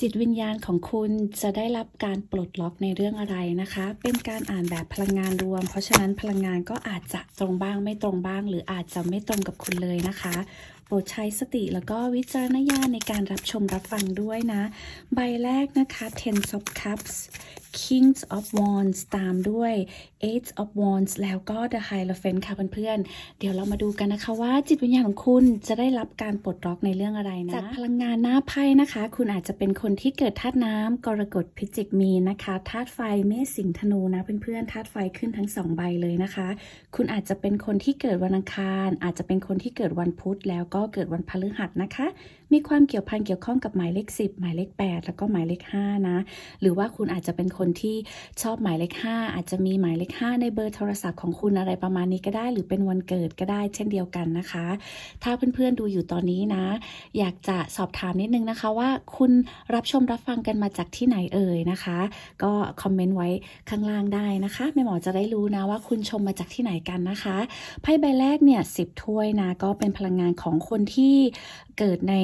จิตวิญญาณของคุณจะได้รับการปลดล็อกในเรื่องอะไรนะคะ เป็นการอ่านแบบพลังงานรวม เพราะฉะนั้นพลังงานก็อาจจะตรงบ้างไม่ตรงบ้าง หรืออาจจะไม่ตรงกับคุณเลยนะคะ โปรดใช้สติแล้วก็วิจารณญาณในการรับชมรับฟังด้วยนะ ใบแรกนะคะ Ten of Cups Kings of Wands ตามด้วย Eight of Wands แล้วก็ The Hierophant ค่ะเพื่อนๆ เดี๋ยวเรามาดูกันนะคะว่าจิตวิญญาณของคุณจะได้รับการปลดล็อกในเรื่องอะไรนะ จากพลังงานหน้าไพ่นะคะ คุณอาจจะเป็นคนที่เกิดธาตุน้ำกรกฎพิจิกมีนะคะธาตุไฟเมษสิงห์ธนูนะเพื่อนๆธาตุไฟขึ้นทั้งสองใบเลยนะคะ คุณอาจจะเป็นคนที่เกิดวันอังคาร อาจจะเป็นคนที่เกิดวันพุธแล้วก็เกิดวันพฤหัสนะคะ มีความเกี่ยวพันเกี่ยวข้องกับหมายเลข 10 หมายเลข 8 แล้วก็หมายเลข5นะ หรือว่าคุณอาจจะเป็นคนที่ชอบหมายเลข 5 อาจจะมีหมายเลข 5 ในเบอร์โทรศัพท์ของคุณอะไรประมาณนี้ก็ได้ หรือเป็นวันเกิดก็ได้เช่นเดียวกันนะคะ ถ้าเพื่อนๆดูอยู่ตอนนี้นะ อยากจะสอบถามนิดนึงนะคะว่าคุณรับชมรับฟังกันมาจากที่ไหนเอ่ยนะคะ ก็คอมเมนต์ไว้ข้างล่างได้นะคะแม่หมอจะได้รู้นะว่าคุณชมมาจากที่ไหนกันนะคะไพ่ใบแรกเนี่ยสิบถ้วยนะก็เป็นพลังงานของคนที่เกิดใน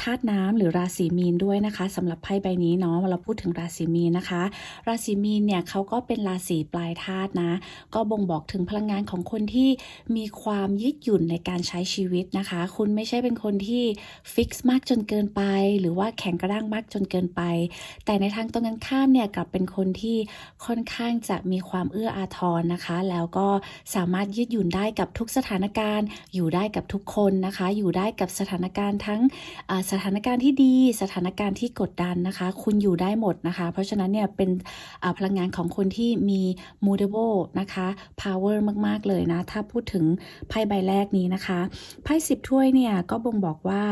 ธาตุน้ำหรือราศีมีนด้วยนะคะสำหรับไพ่ใบนี้เนาะเราพูดถึงราศีมีนนะคะ ราศีมีนเนี่ยเขาก็เป็นราศีปลายธาตุนะ ก็บ่งบอกถึงพลังงานของคนที่มีความยืดหยุ่นในการใช้ชีวิตนะคะ คุณไม่ใช่เป็นคนที่ฟิกซ์มากจนเกินไป หรือว่าแข็งกระด้างมากจนเกินไป แต่ในทางตรงกันข้ามเนี่ยกลับเป็นคนที่ค่อนข้างจะมีความเอื้ออาทรนะคะ แล้วก็สามารถยืดหยุ่นได้กับทุกสถานการณ์ อยู่ได้กับทุกคนนะคะ อยู่ได้กับสถานการณ์ทั้งสถานการณ์ที่ดีสถานการณ์ที่กดดันนะคะ คุณอยู่ได้หมดนะคะ เพราะฉะนั้นเนี่ยเป็นพลังงานของคนที่มี movable นะคะ power มาก ๆ เลยนะ ถ้าพูดถึงไพ่ใบแรกนี้นะคะไพ่สิบถ้วยเนี่ยก็บ่งบอกว่า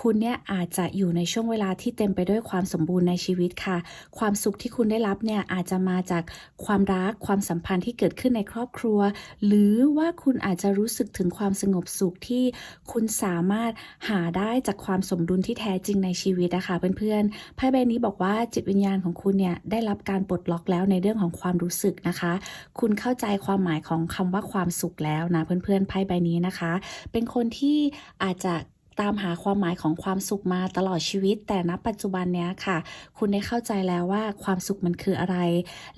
คุณเนี่ยอาจจะอยู่ในช่วงเวลาที่เต็มไปด้วยความสมบูรณ์ในชีวิตค่ะ ความสุขที่คุณได้รับเนี่ยอาจจะมาจากความรักความสัมพันธ์ที่เกิดขึ้นในครอบครัว หรือว่าคุณอาจจะรู้สึกถึงความสงบสุขที่คุณสามารถหาได้จากความสมดุลที่แท้จริงในชีวิตนะคะเพื่อนๆไพ่ใบนี้บอกว่าจิตวิญญาณของคุณเนี่ยได้รับการปลดล็อกแล้วในเรื่องของความรู้สึกนะคะ คุณเข้าใจความหมายของคำว่าความสุขแล้วนะเพื่อนๆไพ่ใบนี้นะคะ เป็นคนที่อาจจะ ตามหาความหมายของความสุขมาตลอดชีวิต แต่ณปัจจุบันเนี้ยค่ะ คุณได้เข้าใจแล้วว่าความสุขมันคืออะไร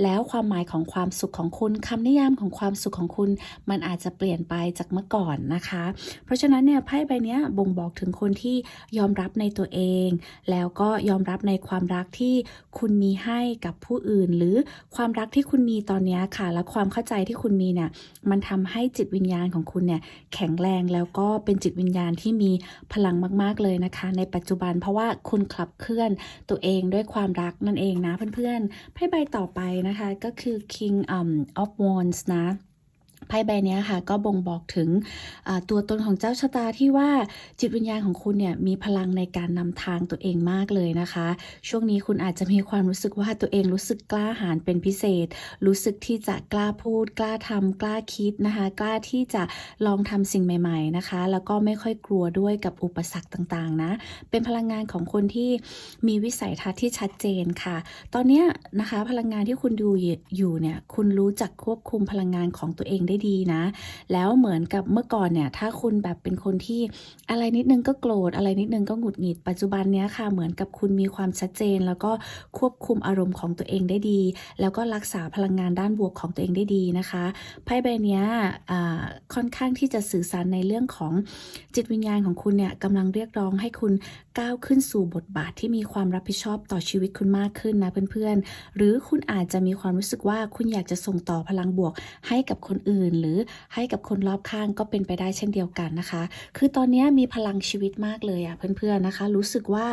แล้วความหมายของความสุขของคุณคำนิยามของความสุขของคุณ มันอาจจะเปลี่ยนไปจากเมื่อก่อนนะคะ เพราะฉะนั้นเนี่ยไพ่ใบเนี้ยบ่งบอกถึงคนที่ยอมรับในตัวเอง แล้วก็ยอมรับในความรักที่คุณมีให้กับผู้อื่น หรือความรักที่คุณมีตอนเนี้ยค่ะ และความเข้าใจที่คุณมีเนี่ยมันทำให้จิตวิญญาณของคุณเนี่ยแข็งแรงแล้วก็เป็นจิตวิญญาณที่มีพลังมากๆเลยนะคะ ในปัจจุบันเพราะว่าคุณขับเคลื่อนตัวเองด้วยความรักนั่นเองนะเพื่อนๆไพ่ใบต่อไปนะคะก็คือ King um, of Wands นะ ไพ่ใบนี้ค่ะ ก็บ่งบอกถึงตัวตนของเจ้าชะตาที่ว่าจิตวิญญาณของคุณเนี่ยมีพลังในการนำทางตัวเองมากเลยนะคะ ช่วงนี้คุณอาจจะมีความรู้สึกว่าตัวเองรู้สึกกล้าหาญเป็นพิเศษ รู้สึกที่จะกล้าพูด กล้าทำกล้าคิดนะคะ กล้าที่จะลองทำสิ่งใหม่ ๆนะคะ แล้วก็ไม่ค่อยกลัวด้วยกับอุปสรรคต่างๆนะเป็นพลังงานของคนที่มีวิสัยทัศน์ที่ชัดเจนค่ะ ตอนนี้นะคะพลังงานที่คุณดูอยู่เนี่ยคุณรู้จักควบคุมพลังงานของตัวเองได้ดีนะ แล้วเหมือนกับเมื่อก่อนเนี่ยถ้าคุณแบบเป็นคนที่อะไรนิดนึงก็โกรธอะไรนิดนึงก็หงุดหงิดปัจจุบันเนี้ยค่ะเหมือนกับคุณมีความชัดเจน แล้วก็ควบคุมอารมณ์ของตัวเองได้ดี แล้วก็รักษาพลังงานด้านบวกของตัวเองได้ดีนะคะไพ่ใบเนี้ยค่อนข้างที่จะสื่อสารในเรื่องของจิตวิญญาณของคุณเนี่ยกำลังเรียกร้องให้คุณก้าวขึ้นสู่บทบาทที่มีความรับผิดชอบต่อชีวิตคุณมากขึ้นนะเพื่อนๆ หรือคุณอาจจะมีความรู้สึกว่าคุณอยากจะส่งต่อพลังบวก ให้กับคนอื่น หรือให้กับคนรอบข้างก็เป็นไปได้เช่นเดียวกันนะคะ คือตอนนี้มีพลังชีวิตมากเลยอะเพื่อนๆนะคะ รู้สึกว่า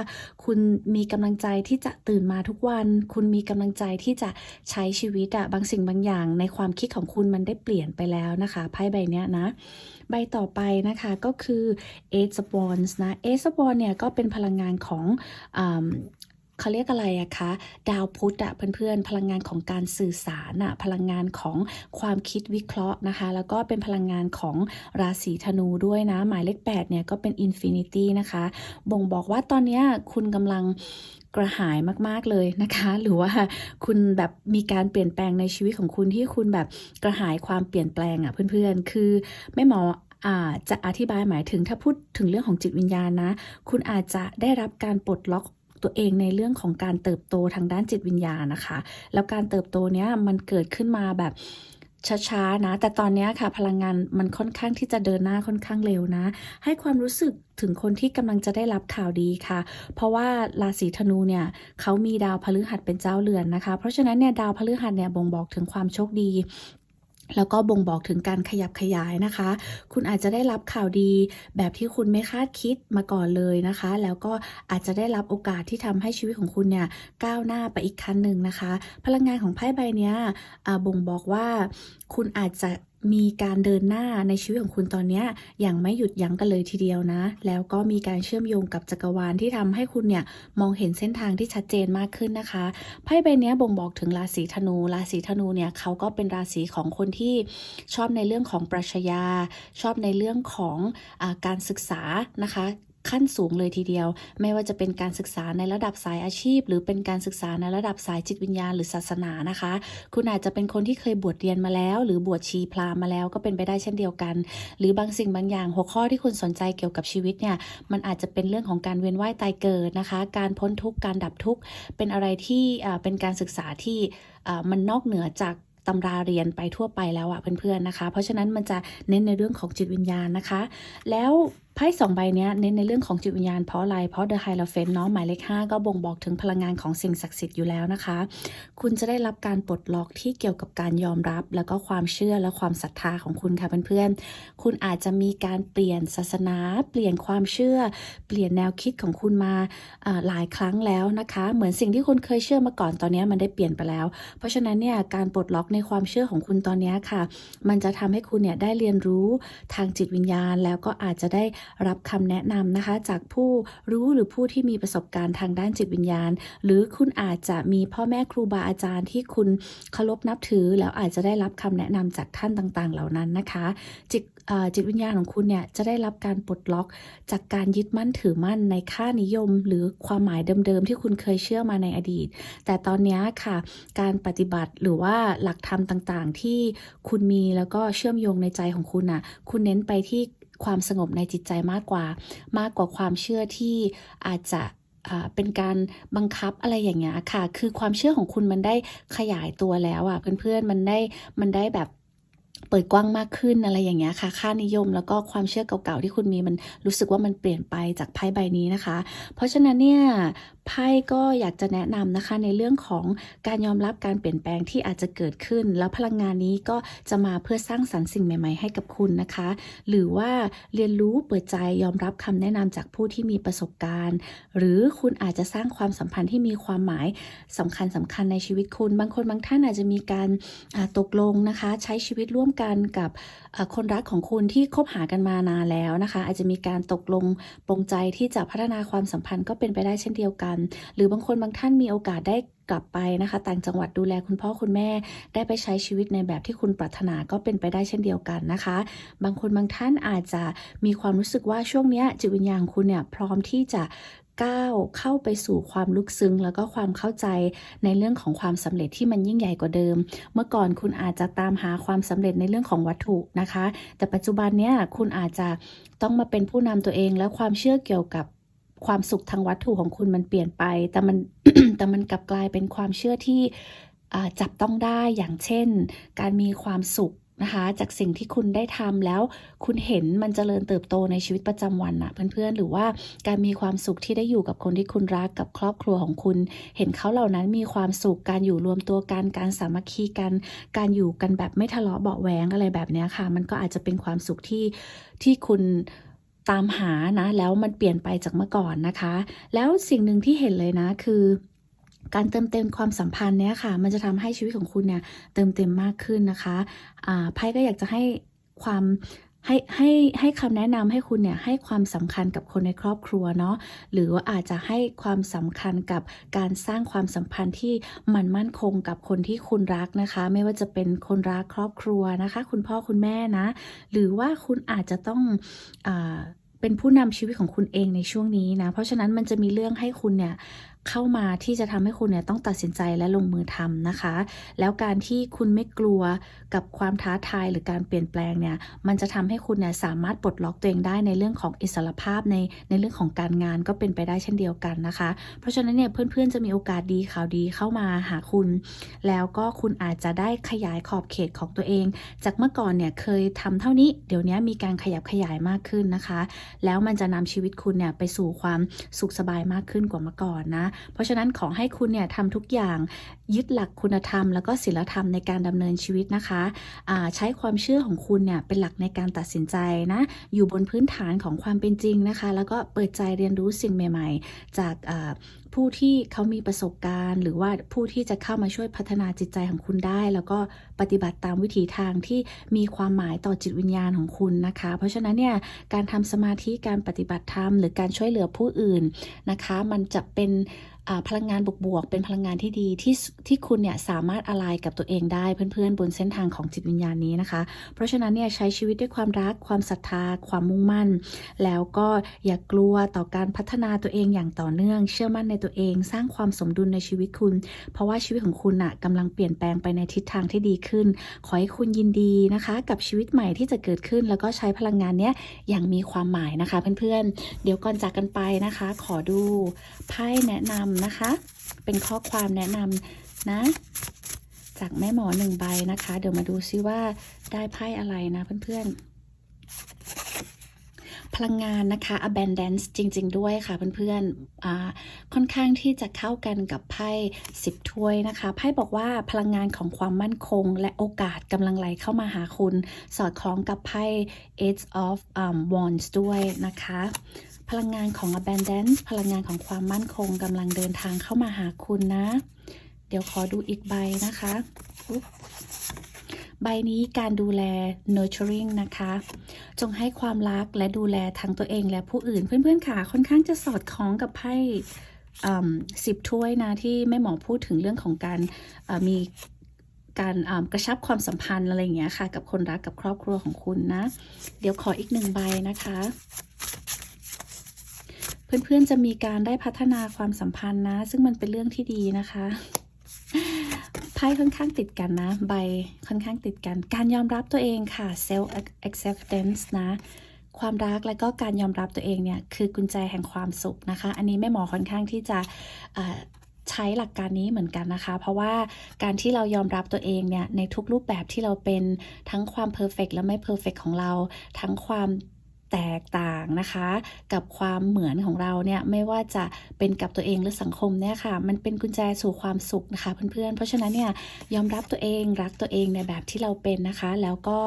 คุณมีกำลังใจที่จะตื่นมาทุกวัน คุณมีกำลังใจที่จะใช้ชีวิตอะบางสิ่งบางอย่าง ในความคิดของคุณมันได้เปลี่ยนไปแล้วนะคะไพ่ใบเนี้ยนะ ใบต่อไปนะคะก็คือ Ace of Wands นะ Ace of Wands เนี่ยก็เป็นพลังงานของ เขาเรียกอะไรอะคะ ดาวพุธอะเพื่อนๆ พลังงานของการสื่อสารอะพลังงานของความคิดวิเคราะห์นะคะ แล้วก็เป็นพลังงานของราศีธนูด้วยนะ หมายเลข8เนี่ยก็เป็น Infinity นะคะ บ่งบอกว่าตอนนี้คุณกำลังกระหายมากๆเลยนะคะ หรือว่าคุณแบบมีการเปลี่ยนแปลงในชีวิตของคุณที่คุณแบบกระหายความเปลี่ยนแปลงอะเพื่อนๆ คือไม่หมออาจจะอธิบายหมายถึงถ้าพูดถึงเรื่องของจิตวิญญาณนะ คุณอาจจะได้รับการปลดล็อก ตัวเองในเรื่องของการเติบโตทางด้านจิตวิญญาณนะคะ แล้วการเติบโตเนี้ยมันเกิดขึ้นมาแบบช้าๆนะ แต่ตอนนี้ค่ะพลังงานมันค่อนข้างที่จะเดินหน้าค่อนข้างเร็วนะ ให้ความรู้สึกถึงคนที่กำลังจะได้รับข่าวดีค่ะ เพราะว่าราศีธนูเนี่ยเขามีดาวพฤหัสเป็นเจ้าเรือนนะคะ เพราะฉะนั้นเนี่ยดาวพฤหัสเนี่ยบ่งบอกถึงความโชคดี แล้วก็บ่งบอกถึงการขยับขยายนะคะ คุณอาจจะได้รับข่าวดีแบบที่คุณไม่คาดคิดมาก่อนเลยนะคะ แล้วก็อาจจะได้รับโอกาสที่ทำให้ชีวิตของคุณเนี่ยก้าวหน้าไปอีกขั้นหนึ่งนะคะ พลังงานของไพ่ใบนี้บ่งบอกว่าคุณอาจจะมีการเดินหน้าในชีวิตของคุณตอนนี้อย่างไม่หยุดยั้งกันเลยทีเดียวนะ แล้วก็มีการเชื่อมโยงกับจักรวาลที่ทำให้คุณเนี่ยมองเห็นเส้นทางที่ชัดเจนมากขึ้นนะคะไพ่ใบนี้บ่งบอกถึงราศีธนู ราศีธนูเนี่ยเขาก็เป็นราศีของคนที่ชอบในเรื่องของปรัชญา ชอบในเรื่องของอการศึกษานะคะ ขั้นสูงเลยทีเดียว ไม่ว่าจะเป็นการศึกษาในระดับสายอาชีพ หรือเป็นการศึกษาในระดับสายจิตวิญญาณหรือศาสนานะคะ คุณอาจจะเป็นคนที่เคยบวชเรียนมาแล้ว หรือบวชชีพราหมณ์มาแล้วก็เป็นไปได้เช่นเดียวกัน หรือบางสิ่งบางอย่างหัวข้อที่คุณสนใจเกี่ยวกับชีวิตเนี่ยมันอาจจะเป็นเรื่องของการเวียนว่ายตายเกิดนะคะ การพ้นทุกข์การดับทุกข์เป็นอะไรที่เป็นการศึกษาที่มันนอกเหนือจากตำราเรียนไปทั่วไปแล้วอะเพื่อนๆนะคะ เพราะฉะนั้นมันจะเน้นในเรื่องของจิตวิญญาณนะคะ แล้ว ไพ่สองใบนี้เน้นในเรื่องของจิตวิญญาณเพราะอะไร เพราะ The Hierophant เนาะหมายเลข5ก็บ่งบอกถึงพลังงานของสิ่งศักดิ์สิทธิ์อยู่แล้วนะคะ คุณจะได้รับการปลดล็อกที่เกี่ยวกับการยอมรับ แล้วก็ความเชื่อและความศรัทธาของคุณค่ะเพื่อนๆ คุณอาจจะมีการเปลี่ยนศาสนา เปลี่ยนความเชื่อ เปลี่ยนแนวคิดของคุณมาอ่าหลายครั้งแล้วนะคะ เหมือนสิ่งที่คุณเคยเชื่อมาก่อนตอนนี้มันได้เปลี่ยนไปแล้ว เพราะฉะนั้นเนี่ยการปลดล็อกในความเชื่อของคุณตอนนี้ค่ะ มันจะทำให้คุณเนี่ยได้เรียนรู้ทางจิตวิญญาณ แล้วก็อาจจะได้รับคำแนะนำนะคะ จากผู้รู้หรือผู้ที่มีประสบการณ์ทางด้านจิตวิญญาณ หรือคุณอาจจะมีพ่อแม่ครูบาอาจารย์ที่คุณเคารพนับถือ แล้วอาจจะได้รับคำแนะนำจากท่านต่างๆ เหล่านั้นนะคะ จิตอ่อจิตวิญญาณของคุณเนี่ยจะได้รับการปลดล็อกจากการยึดมั่นถือมั่นในค่านิยม หรือความหมายเดิมๆ ที่คุณเคยเชื่อมาในอดีต แต่ตอนนี้ค่ะ การปฏิบัติหรือว่าหลักธรรมต่างๆ ที่คุณมีแล้วก็เชื่อมโยงในใจของคุณน่ะ คุณเน้นไปที่ ความสงบในจิตใจมากกว่า มากกว่าความเชื่อที่อาจจะเป็นการบังคับอะไรอย่างเงี้ยค่ะ คือความเชื่อของคุณมันได้ขยายตัวแล้วอะเพื่อนๆมันได้มันได้แบบเปิดกว้างมากขึ้นอะไรอย่างเงี้ยค่ะ ค่านิยมแล้วก็ความเชื่อเก่าๆที่คุณมีมันรู้สึกว่ามันเปลี่ยนไปจากไพ่ใบนี้นะคะ เพราะฉะนั้นเนี่ย ไพ่ก็อยากจะแนะนำนะคะในเรื่องของการยอมรับการเปลี่ยนแปลงที่อาจจะเกิดขึ้น แล้วพลังงานนี้ก็จะมาเพื่อสร้างสรรค์สิ่งใหม่ ๆ ให้กับคุณนะคะ หรือว่าเรียนรู้เปิดใจยอมรับคำแนะนำจากผู้ที่มีประสบการณ์ หรือคุณอาจจะสร้างความสัมพันธ์ที่มีความหมายสำคัญสำคัญในชีวิตคุณ บางคนบางท่านอาจจะมีการตกลงนะคะ ใช้ชีวิตร่วมกันกับคนรักของคุณที่คบหากันมานานแล้วนะคะ อาจจะมีการตกลงปรงใจที่จะพัฒนาความสัมพันธ์ก็เป็นไปได้เช่นเดียวกันหรือบางคนบางท่านมีโอกาสได้กลับไปนะคะ ต่างจังหวัดดูแลคุณพ่อคุณแม่ ได้ไปใช้ชีวิตในแบบที่คุณปรารถนาก็เป็นไปได้เช่นเดียวกันนะคะ บางคนบางท่านอาจจะมีความรู้สึกว่าช่วงนี้จิตวิญญาณคุณเนี่ยพร้อมที่จะก้าวเข้าไปสู่ความลึกซึ้ง แล้วก็ความเข้าใจในเรื่องของความสำเร็จที่มันยิ่งใหญ่กว่าเดิม เมื่อก่อนคุณอาจจะตามหาความสำเร็จในเรื่องของวัตถุนะคะ แต่ปัจจุบันเนี้ยคุณอาจจะต้องมาเป็นผู้นำตัวเองและความเชื่อเกี่ยวกับ ความสุขทางวัตถุของคุณมันเปลี่ยนไป แต่มันแต่มันกลับกลายเป็นความเชื่อที่จับต้องได้อย่างเช่น การมีความสุขนะคะจากสิ่งที่คุณได้ทำแล้วคุณเห็นมันเจริญเติบโตในชีวิตประจำวันน่ะเพื่อนๆ หรือว่าการมีความสุขที่ได้อยู่กับคนที่คุณรักกับครอบครัวของคุณ เห็นเขาเหล่านั้นมีความสุขการอยู่รวมตัวกันการสามัคคีกัน การอยู่กันแบบไม่ทะเลาะเบาะแหวงอะไรแบบนี้ค่ะ มันก็อาจจะเป็นความสุขที่ที่คุณ ตามหานะแล้วมันเปลี่ยนไปจากเมื่อก่อนนะคะ แล้วสิ่งหนึ่งที่เห็นเลยนะคือการเติมเต็มความสัมพันธ์เนี้ยค่ะ มันจะทำให้ชีวิตของคุณเนี่ยเติมเต็มมากขึ้นนะคะอ่าไพ่ก็อยากจะให้ความให้ให้ให้คำแนะนำให้คุณเนี่ยให้ความสำคัญกับคนในครอบครัวเนาะหรือว่าอาจจะให้ความสำคัญกับการสร้างความสัมพันธ์ที่มันมั่นคงกับคนที่คุณรักนะคะ ไม่ว่าจะเป็นคนรักครอบครัวนะคะ คุณพ่อคุณแม่นะ หรือว่าคุณอาจจะต้องอ่า เป็นผู้นำชีวิตของคุณเองในช่วงนี้นะ เพราะฉะนั้นมันจะมีเรื่องให้คุณเนี่ย เข้ามาที่จะทำให้คุณเนี่ยต้องตัดสินใจและลงมือทำนะคะ แล้วการที่คุณไม่กลัวกับความท้าทายหรือการเปลี่ยนแปลงเนี่ยมันจะทำให้คุณเนี่ยสามารถปลดล็อกตัวเองได้ในเรื่องของอิสรภาพในในเรื่องของการงานก็เป็นไปได้เช่นเดียวกันนะคะ เพราะฉะนั้นเนี่ยเพื่อนๆจะมีโอกาสดีข่าวดีเข้ามาหาคุณ แล้วก็คุณอาจจะได้ขยายขอบเขตของตัวเอง จากเมื่อก่อนเนี่ยเคยทำเท่านี้เดี๋ยวนี้มีการขยับขยายมากขึ้นนะคะ แล้วมันจะนำชีวิตคุณเนี่ยไปสู่ความสุขสบายมากขึ้นกว่าเมื่อก่อนนะเพราะฉะนั้นขอให้คุณเนี่ยทำทุกอย่างยึดหลักคุณธรรม แล้วก็ศีลธรรมในการดำเนินชีวิตนะคะะใช้ความเชื่อของคุณเนี่ยเป็นหลักในการตัดสินใจนะอยู่บนพื้นฐานของความเป็นจริงนะคะ แล้วก็เปิดใจเรียนรู้สิ่งใหม่ ๆ จาก ผู้ที่เขามีประสบการณ์ หรือว่าผู้ที่จะเข้ามาช่วยพัฒนาจิตใจของคุณได้ แล้วก็ปฏิบัติตามวิถีทางที่มีความหมายต่อจิตวิญญาณของคุณนะคะ เพราะฉะนั้นเนี่ยการทำสมาธิการปฏิบัติธรรมหรือการช่วยเหลือผู้อื่นนะคะ มันจะเป็น พลังงานบวกๆ เป็นพลังงานที่ดีที่ที่คุณเนี่ยสามารถอะไรกับตัวเองได้เพื่อนๆ บนเส้นทางของจิตวิญญาณนี้นะคะ เพราะฉะนั้นเนี่ยใช้ชีวิตด้วยความรัก ความศรัทธา ความมุ่งมั่น แล้วก็อย่ากลัวต่อการพัฒนาตัวเองอย่างต่อเนื่อง เชื่อมั่นในตัวเอง สร้างความสมดุลในชีวิตคุณ เพราะว่าชีวิตของคุณน่ะกำลังเปลี่ยนแปลงไปในทิศทางที่ดีขึ้น ขอให้คุณยินดีนะคะ กับชีวิตใหม่ที่จะเกิดขึ้น แล้วก็ใช้พลังงานเนี้ยอย่างมีความหมายนะคะเพื่อนๆ เดี๋ยวก่อนจากกันไปนะคะ ขอดูไพ่แนะนำนะคะ เป็นข้อความแนะนำนะ จากแม่หมอหนึ่งใบนะคะ เดี๋ยวมาดูซิว่าได้ไพ่อะไรนะเพื่อนๆ พลังงานนะคะ abundance จริง ๆ ด้วยค่ะเพื่อนๆค่อนข้างที่จะเข้ากันกับไพ่สิบถ้วยนะคะไพ่บอกว่าพลังงานของความมั่นคง และโอกาสกำลังไหลเข้ามาหาคุณ สอดคล้องกับไพ่ eight of um, wands ด้วยนะคะพลังงานของ abundance พลังงานของความมั่นคงกำลังเดินทางเข้ามาหาคุณนะ เดี๋ยวขอดูอีกใบนะคะ ใบนี้การดูแล nurturing นะคะ จงให้ความรักและดูแลทั้งตัวเองและผู้อื่น เพื่อนๆค่ะค่อนข้างจะสอดคล้องกับไพ่สิบถ้วยนะที่แม่หมอพูดถึงเรื่องของการมีการกระชับความสัมพันธ์อะไรอย่างเงี้ยค่ะ กับคนรักกับครอบครัวของคุณนะ เดี๋ยวขออีกหนึ่งใบนะคะ เพื่อนๆจะมีการได้พัฒนาความสัมพันธ์นะ ซึ่งมันเป็นเรื่องที่ดีนะคะ ไพ่ค่อนข้างติดกันนะ ใบค่อนข้างติดกัน การยอมรับตัวเองค่ะ self acceptance นะ ความรักและก็การยอมรับตัวเองเนี่ยคือกุญแจแห่งความสุขนะคะ อันนี้แม่หมอค่อนข้างที่จะใช้หลักการนี้เหมือนกันนะคะ เพราะว่าการที่เรายอมรับตัวเองเนี่ยในทุกรูปแบบที่เราเป็นทั้งความเพอร์เฟกและไม่เพอร์เฟกของเรา ทั้งความ แตกต่างนะคะ กับความเหมือนของเราเนี่ยไม่ว่าจะเป็นกับตัวเองหรือสังคมเนี่ยค่ะ มันเป็นกุญแจสู่ความสุขนะคะเพื่อนๆ เพราะฉะนั้นเนี่ยยอมรับตัวเองรักตัวเองในแบบที่เราเป็นนะคะ แล้วก็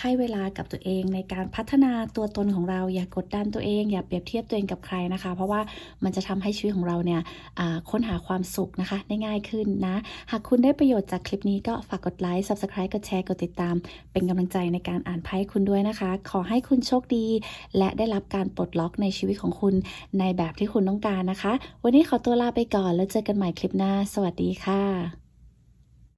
ให้เวลากับตัวเองในการพัฒนาตัวตนของเรา อย่ากกดดันตัวเอง อย่าเปรียบเทียบตัวเองกับใครนะคะ เพราะว่ามันจะทำให้ชีวิตของเราเนี่ยค้นหาความสุขนะคะได้ง่ายขึ้นนะ หากคุณได้ประโยชน์จากคลิปนี้ก็ฝากกดไลค์ subscribe กดแชร์กดติดตาม เป็นกำลังใจในการอ่านไพ่คุณด้วยนะคะ ขอให้คุณโชคดีและได้รับการปลดล็อกในชีวิตของคุณในแบบที่คุณต้องการนะคะ วันนี้ขอตัวลาไปก่อนแล้วเจอกันใหม่คลิปหน้า สวัสดีค่ะ